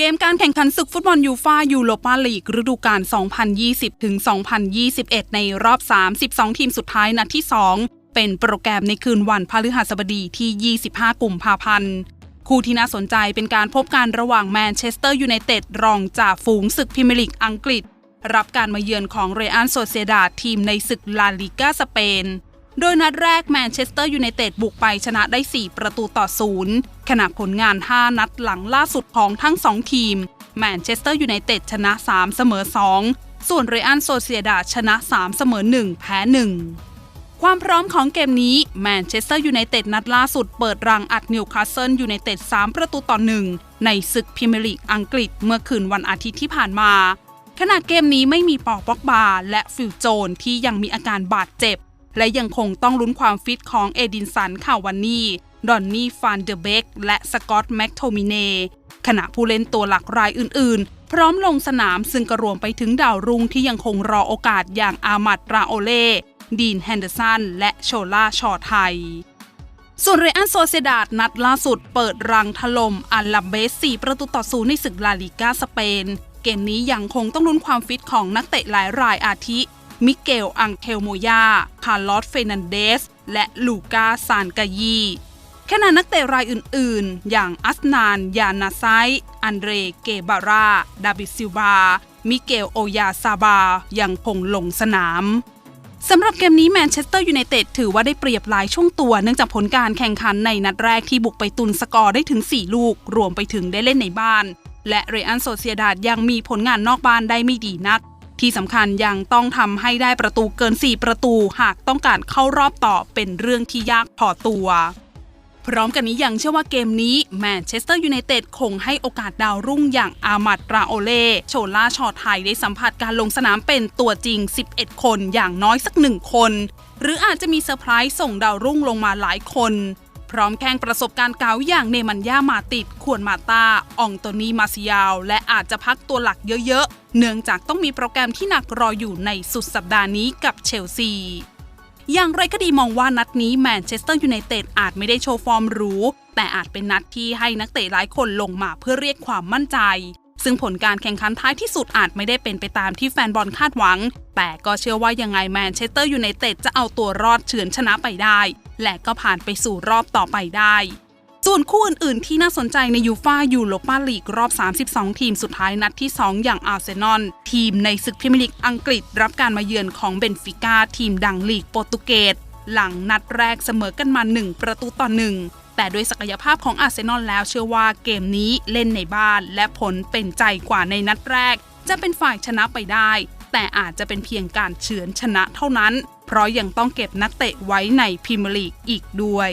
เกมการแข่งขันศึกฟุตบอลยูฟายูโรปาลีกฤดูกาล 2020ถึง2021 ในรอบ 32 ทีมสุดท้ายนัดที่ 2 เป็นโปรแกรมในคืนวันพฤหัสบดีที่ 25 กุมภาพันธ์ คู่ที่น่าสนใจเป็นการพบกันระหว่างแมนเชสเตอร์ยูไนเต็ดรองจ่าฝูงศึกพรีเมียร์ลีกอังกฤษ รับการมาเยือนของเรอัลโซเซดาทีมในศึกลาลิกาสเปน โดยนัดแรกแมนเชสเตอร์ยูไนเต็ดบุกไปชนะได้ 4 ประตูต่อศูนย์ขณะผลงาน 5 นัดหลังล่าสุดของทั้ง 2 ทีม แมนเชสเตอร์ยูไนเต็ดชนะ 3 เสมอ 2 ส่วนเรอัลโซเซียดาชนะ 3 เสมอ 1 แพ้ 1 ความพร้อมของเกมนี้แมนเชสเตอร์ยูไนเต็ดนัดล่าสุดเปิดรังอัดนิวคาสเซิลยูไนเต็ด 3 ประตูต่อ 1 ในศึกพรีเมียร์ลีกอังกฤษเมื่อคืนวันอาทิตย์ที่ผ่านมาขณะเกมนี้ไม่มีปอป็อกบาและฟิลโจนที่ยังมีอาการบาดเจ็บ และยังคงต้องลุ้นความฟิตของเอดินสันข่าววันนี่ดอนนี่ฟานเดอเบกและสกอตแม็กโทมิเนขณะผู้เล่นตัวหลักรายอื่น ๆ พร้อมลงสนามซึ่งกระรวมไปถึงดาวรุ่งที่ยังคงรอโอกาสอย่างอามัดราโอเล่ดีนแฮนเดอร์สันและโชล่าชอไทยส่วนเรอัลโซเซดาดนัดล่าสุดเปิดรังถล่มอัลลาเบส 4 ประตูต่อศูนย์ในศึกลาลิกาสเปน เกมนี้ยังคงต้องลุ้นความฟิตของนักเตะหลายรายอาทิ มิเกล อังเทลโมยา คาร์ลอส เฟนันเดส และลูกาซานกายีขณะนักเตะรายอื่นๆ อย่างอัสนาน ยานาไซ อันเดร เกบารา ดาบิดซิลบามิเกล โอยาซาบา ยังคงลงสนามสำหรับเกมนี้แมนเชสเตอร์ยูไนเต็ดถือว่าได้เปรียบหลายช่วงตัวเนื่องจากผลการแข่งขันในนัดแรกที่บุกไปตุนสกอร์ได้ถึง 4 ลูก รวมไปถึงได้เล่นในบ้าน และเรอัลโซเซียดาดยังมีผลงานนอกบ้านได้ไม่ดีนัก ที่สำคัญยังต้องทำให้ได้ประตูเกิน 4 ประตูหากต้องการเข้ารอบต่อเป็นเรื่องที่ยากพอตัว พร้อมกันนี้ยังเชื่อว่าเกมนี้แมนเชสเตอร์ยูไนเต็ดคงให้โอกาสดาวรุ่งอย่างอามัดราโอเล่โชล่าชอไทยได้สัมผัสการลงสนามเป็นตัวจริง 11 คนอย่างน้อยสักหนึ่งคน หรืออาจจะมีเซอร์ไพรส์ส่งดาวรุ่งลงมาหลายคน พร้อมแข่งประสบการณ์เก่าอย่างเนมันย่ามาติด ขวนมาตาอองโตนีมาซิยาว และอาจจะพักตัวหลักเยอะๆ เนื่องจากต้องมีโปรแกรมที่หนักรออยู่ในสุดสัปดาห์นี้กับเชลซีอย่างไรก็ดีมองว่านัดนี้แมนเชสเตอร์ยูไนเต็ดอาจไม่ได้โชว์ฟอร์มหรูแต่อาจเป็นนัดที่ให้นักเตะหลายคนลงมาเพื่อเรียกความมั่นใจ ซึ่งผลการแข่งขันท้ายที่สุดอาจไม่ได้เป็นไปตามที่แฟนบอลคาดหวัง แต่ก็เชื่อว่ายังไงแมนเชสเตอร์ยูไนเต็ดจะเอาตัวรอดเฉือนชนะไปได้ และก็ผ่านไปสู่รอบต่อไปได้ ส่วนคู่อื่น ๆ ที่น่าสนใจในยูฟายูโรปาลีกรอบ 32 ทีมสุดท้ายนัดที่ 2 อย่างอาร์เซนอล ทีมในศึกพรีเมียร์ลีกอังกฤษรับการมาเยือนของเบนฟิก้าทีมดังลีกโปรตุเกสหลังนัดแรกเสมอกันมา 1 ประตูต่อ 1 แต่ด้วยศักยภาพของอาร์เซนอลแล้วเชื่อว่าเกมนี้เล่นในบ้านและผลเป็นใจกว่าในนัดแรก จะเป็นฝ่ายชนะไปได้ แต่อาจจะเป็นเพียงการเฉือนชนะเท่านั้น เพราะยังต้องเก็บนักเตะไว้ในพรีเมียร์ลีกอีกด้วย